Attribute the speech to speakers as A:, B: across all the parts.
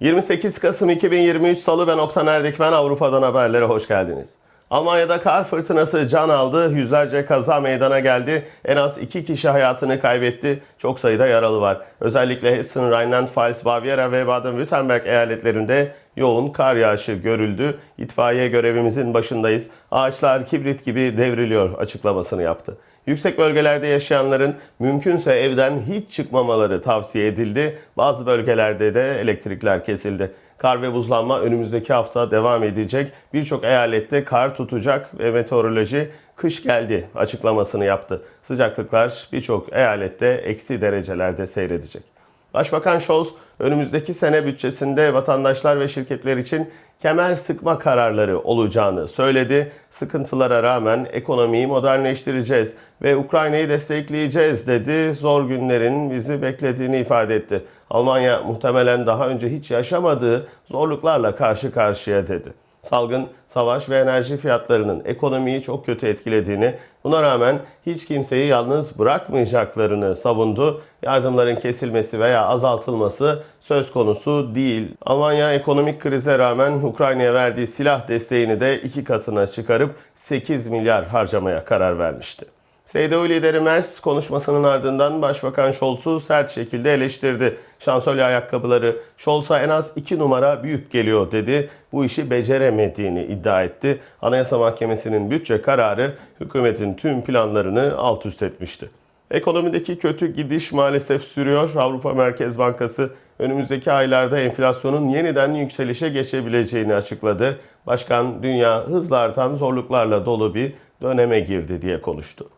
A: 28 Kasım 2023 Salı ben Oktan Erdikmen Avrupa'dan haberlere hoş geldiniz. Almanya'da kar fırtınası can aldı, yüzlerce kaza meydana geldi, en az iki kişi hayatını kaybetti, çok sayıda yaralı var. Özellikle Hessen, Rheinland-Pfalz, Bavyera ve Baden-Württemberg eyaletlerinde yoğun kar yağışı görüldü. İtfaiye görevimizin başındayız, ağaçlar kibrit gibi devriliyor açıklamasını yaptı. Yüksek bölgelerde yaşayanların mümkünse evden hiç çıkmamaları tavsiye edildi. Bazı bölgelerde de elektrikler kesildi. Kar ve buzlanma önümüzdeki hafta devam edecek. Birçok eyalette kar tutacak ve meteoroloji kış geldi açıklamasını yaptı. Sıcaklıklar birçok eyalette eksi derecelerde seyredecek. Başbakan Scholz önümüzdeki sene bütçesinde vatandaşlar ve şirketler için kemer sıkma kararları olacağını söyledi. Sıkıntılara rağmen ekonomiyi modernleştireceğiz ve Ukrayna'yı destekleyeceğiz dedi. Zor günlerin bizi beklediğini ifade etti. Almanya muhtemelen daha önce hiç yaşamadığı zorluklarla karşı karşıya dedi. Salgın, savaş ve enerji fiyatlarının ekonomiyi çok kötü etkilediğini, buna rağmen hiç kimseyi yalnız bırakmayacaklarını savundu. Yardımların kesilmesi veya azaltılması söz konusu değil. Almanya ekonomik krize rağmen Ukrayna'ya verdiği silah desteğini de iki katına çıkarıp 8 milyar harcamaya karar vermişti. CDU lideri Merz konuşmasının ardından Başbakan Scholz'u sert şekilde eleştirdi. Şansölye ayakkabıları Scholz'a en az 2 numara büyük geliyor dedi. Bu işi beceremediğini iddia etti. Anayasa Mahkemesi'nin bütçe kararı hükümetin tüm planlarını alt üst etmişti. Ekonomideki kötü gidiş maalesef sürüyor. Avrupa Merkez Bankası önümüzdeki aylarda enflasyonun yeniden yükselişe geçebileceğini açıkladı. Başkan dünya hızla artan zorluklarla dolu bir döneme girdi diye konuştu.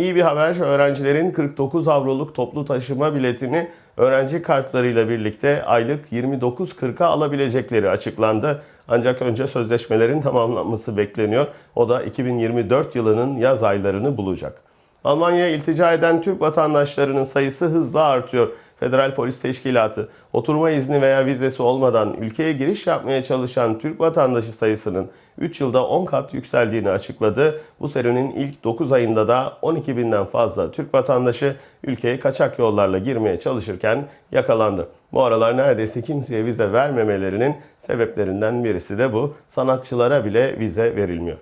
A: İyi bir haber öğrencilerin 49 avroluk toplu taşıma biletini öğrenci kartlarıyla birlikte aylık 29.40'a alabilecekleri açıklandı. Ancak önce sözleşmelerin tamamlanması bekleniyor. O da 2024 yılının yaz aylarını bulacak. Almanya'ya iltica eden Türk vatandaşlarının sayısı hızla artıyor. Federal Polis Teşkilatı oturma izni veya vizesi olmadan ülkeye giriş yapmaya çalışan Türk vatandaşı sayısının 3 yılda 10 kat yükseldiğini açıkladı. Bu senenin ilk 9 ayında da 12 binden fazla Türk vatandaşı ülkeye kaçak yollarla girmeye çalışırken yakalandı. Bu aralar neredeyse kimseye vize vermemelerinin sebeplerinden birisi de bu. Sanatçılara bile vize verilmiyor.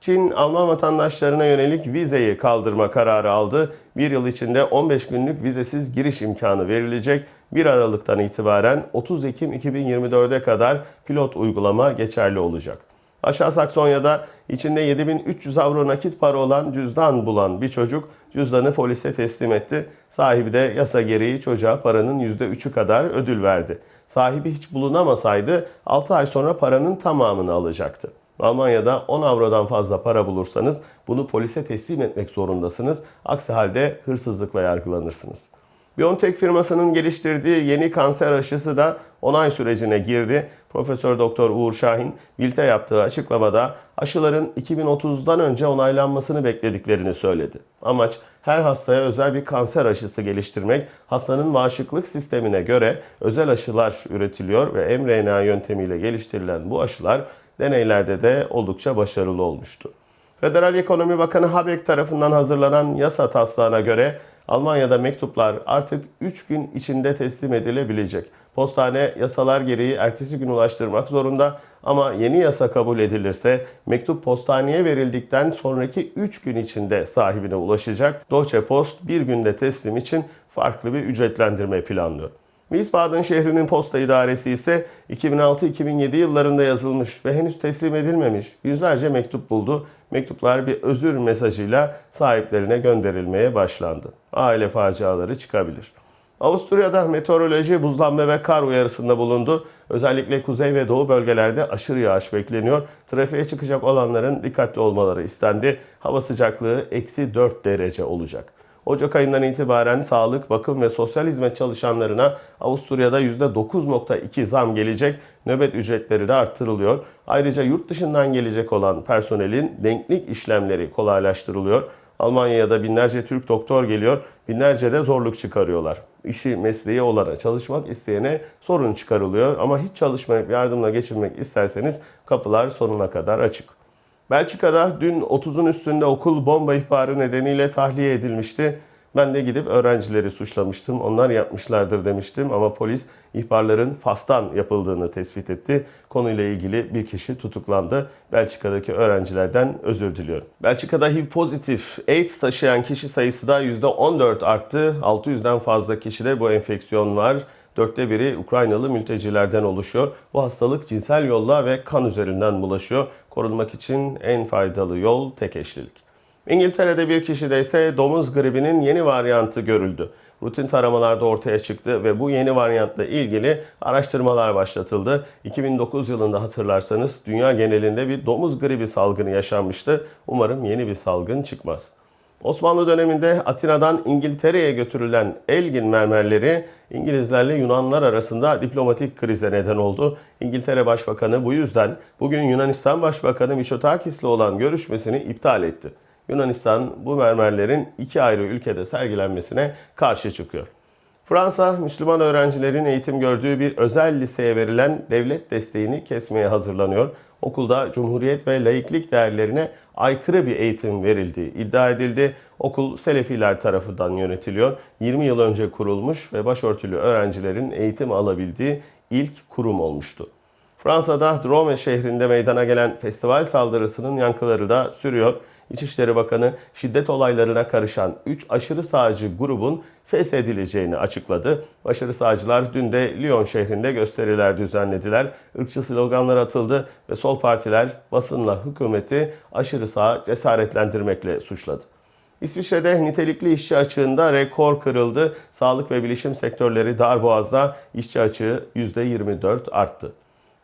A: Çin, Alman vatandaşlarına yönelik vizeyi kaldırma kararı aldı. Bir yıl içinde 15 günlük vizesiz giriş imkanı verilecek. 1 Aralık'tan itibaren 30 Ekim 2024'e kadar pilot uygulama geçerli olacak. Aşağı Saksonya'da içinde 7300 avro nakit para olan cüzdan bulan bir çocuk cüzdanı polise teslim etti. Sahibi de yasa gereği çocuğa paranın %3'ü kadar ödül verdi. Sahibi hiç bulunamasaydı 6 ay sonra paranın tamamını alacaktı. Almanya'da 10 avrodan fazla para bulursanız bunu polise teslim etmek zorundasınız. Aksi halde hırsızlıkla yargılanırsınız. BioNTech firmasının geliştirdiği yeni kanser aşısı da onay sürecine girdi. Profesör Doktor Uğur Şahin, Bild'e yaptığı açıklamada aşıların 2030'dan önce onaylanmasını beklediklerini söyledi. Amaç her hastaya özel bir kanser aşısı geliştirmek. Hastanın bağışıklık sistemine göre özel aşılar üretiliyor ve mRNA yöntemiyle geliştirilen bu aşılar deneylerde de oldukça başarılı olmuştu. Federal Ekonomi Bakanı Habeck tarafından hazırlanan yasa taslağına göre Almanya'da mektuplar artık 3 gün içinde teslim edilebilecek. Postane yasalar gereği ertesi gün ulaştırmak zorunda ama yeni yasa kabul edilirse mektup postaneye verildikten sonraki 3 gün içinde sahibine ulaşacak. Deutsche Post bir günde teslim için farklı bir ücretlendirme planlıyor. Wiesbaden şehrinin posta idaresi ise 2006-2007 yıllarında yazılmış ve henüz teslim edilmemiş yüzlerce mektup buldu. Mektuplar bir özür mesajıyla sahiplerine gönderilmeye başlandı. Aile faciaları çıkabilir. Avusturya'da meteoroloji buzlanma ve kar uyarısında bulundu. Özellikle kuzey ve doğu bölgelerde aşırı yağış bekleniyor. Trafiğe çıkacak olanların dikkatli olmaları istendi. Hava sıcaklığı eksi 4 derece olacak. Ocak ayından itibaren sağlık, bakım ve sosyal hizmet çalışanlarına Avusturya'da %9.2 zam gelecek. Nöbet ücretleri de arttırılıyor. Ayrıca yurt dışından gelecek olan personelin denklik işlemleri kolaylaştırılıyor. Almanya'ya da binlerce Türk doktor geliyor, binlerce de zorluk çıkarıyorlar. İşi mesleği olana, çalışmak isteyene sorun çıkarılıyor ama hiç çalışmayıp yardımla geçirmek isterseniz kapılar sonuna kadar açık. Belçika'da dün 30'un üstünde okul bomba ihbarı nedeniyle tahliye edilmişti. Ben de gidip öğrencileri suçlamıştım. Onlar yapmışlardır demiştim ama polis ihbarların Fas'tan yapıldığını tespit etti. Konuyla ilgili bir kişi tutuklandı. Belçika'daki öğrencilerden özür diliyorum. Belçika'da HIV pozitif AIDS taşıyan kişi sayısı da %14 arttı. 600'den fazla kişide bu enfeksiyon var. Dörtte biri Ukraynalı mültecilerden oluşuyor. Bu hastalık cinsel yolla ve kan üzerinden bulaşıyor. Korunmak için en faydalı yol tek eşlilik. İngiltere'de bir kişide ise domuz gribinin yeni varyantı görüldü. Rutin taramalarda ortaya çıktı ve bu yeni varyantla ilgili araştırmalar başlatıldı. 2009 yılında hatırlarsanız dünya genelinde bir domuz gribi salgını yaşanmıştı. Umarım yeni bir salgın çıkmaz. Osmanlı döneminde Atina'dan İngiltere'ye götürülen Elgin mermerleri İngilizlerle Yunanlar arasında diplomatik krize neden oldu. İngiltere Başbakanı bu yüzden bugün Yunanistan Başbakanı Mitsotakis'le olan görüşmesini iptal etti. Yunanistan bu mermerlerin iki ayrı ülkede sergilenmesine karşı çıkıyor. Fransa, Müslüman öğrencilerin eğitim gördüğü bir özel liseye verilen devlet desteğini kesmeye hazırlanıyor. Okulda cumhuriyet ve laiklik değerlerine aykırı bir eğitim verildiği iddia edildi. Okul Selefiler tarafından yönetiliyor. 20 yıl önce kurulmuş ve başörtülü öğrencilerin eğitim alabildiği ilk kurum olmuştu. Fransa'da Drôme şehrinde meydana gelen festival saldırısının yankıları da sürüyor. İçişleri Bakanı şiddet olaylarına karışan 3 aşırı sağcı grubun feshedileceğini açıkladı. Aşırı sağcılar dün de Lyon şehrinde gösteriler düzenlediler. Irkçı sloganlar atıldı ve sol partiler basınla hükümeti aşırı sağ cesaretlendirmekle suçladı. İsviçre'de nitelikli işçi açığında rekor kırıldı. Sağlık ve bilişim sektörleri darboğazda işçi açığı %24 arttı.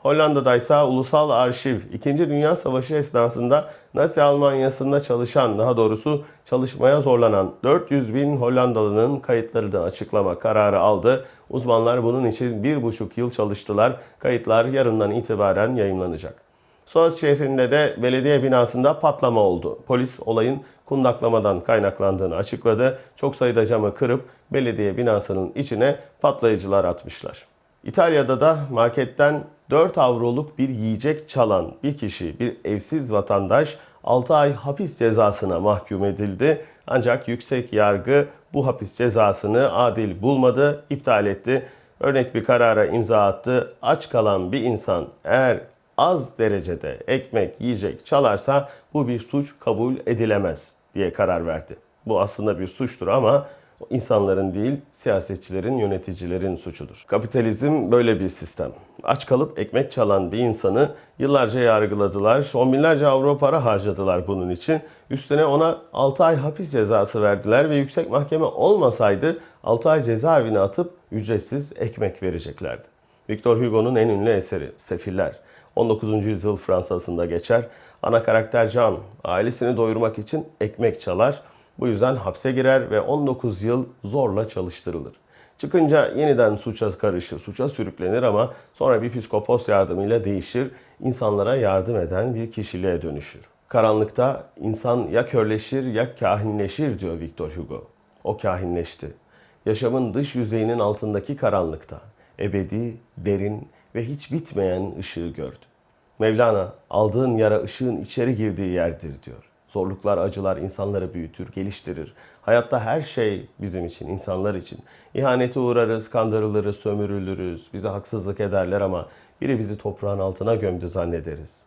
A: Hollanda'da ise Ulusal Arşiv 2. Dünya Savaşı esnasında Nazi Almanyası'nda çalışan, daha doğrusu çalışmaya zorlanan 400 bin Hollandalı'nın kayıtlarını açıklama kararı aldı. Uzmanlar bunun için bir buçuk yıl çalıştılar. Kayıtlar yarından itibaren yayınlanacak. Soğuz şehrinde de belediye binasında patlama oldu. Polis olayın kundaklamadan kaynaklandığını açıkladı. Çok sayıda camı kırıp belediye binasının içine patlayıcılar atmışlar. İtalya'da da marketten 4 avroluk bir yiyecek çalan bir kişi, bir evsiz vatandaş 6 ay hapis cezasına mahkum edildi. Ancak yüksek yargı bu hapis cezasını adil bulmadı, iptal etti. Örnek bir karara imza attı. Aç kalan bir insan eğer az derecede ekmek, yiyecek çalarsa bu bir suç kabul edilemez diye karar verdi. Bu aslında bir suçtur ama insanların değil, siyasetçilerin, yöneticilerin suçudur. Kapitalizm böyle bir sistem. Aç kalıp ekmek çalan bir insanı yıllarca yargıladılar. On binlerce avro para harcadılar bunun için. Üstüne ona 6 ay hapis cezası verdiler ve yüksek mahkeme olmasaydı 6 ay cezaevine atıp ücretsiz ekmek vereceklerdi. Victor Hugo'nun en ünlü eseri Sefiller. 19. yüzyıl Fransa'sında geçer. Ana karakter Jean ailesini doyurmak için ekmek çalar. Bu yüzden hapse girer ve 19 yıl zorla çalıştırılır. Çıkınca yeniden suça karışır, suça sürüklenir ama sonra bir psikopos yardımıyla değişir, insanlara yardım eden bir kişiliğe dönüşür. Karanlıkta insan ya körleşir ya kahinleşir diyor Victor Hugo. O kahinleşti. Yaşamın dış yüzeyinin altındaki karanlıkta ebedi, derin ve hiç bitmeyen ışığı gördü. Mevlana aldığın yara ışığın içeri girdiği yerdir diyor. Zorluklar, acılar insanları büyütür, geliştirir. Hayatta her şey bizim için, insanlar için. İhanete uğrarız, kandırılırız, sömürülürüz, bize haksızlık ederler ama biri bizi toprağın altına gömdü zannederiz.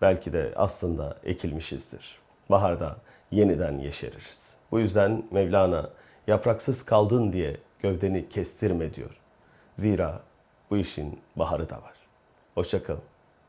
A: Belki de aslında ekilmişizdir. Baharda yeniden yeşeririz. Bu yüzden Mevlana yapraksız kaldın diye gövdeni kestirme diyor. Zira bu işin baharı da var. Hoşçakalın.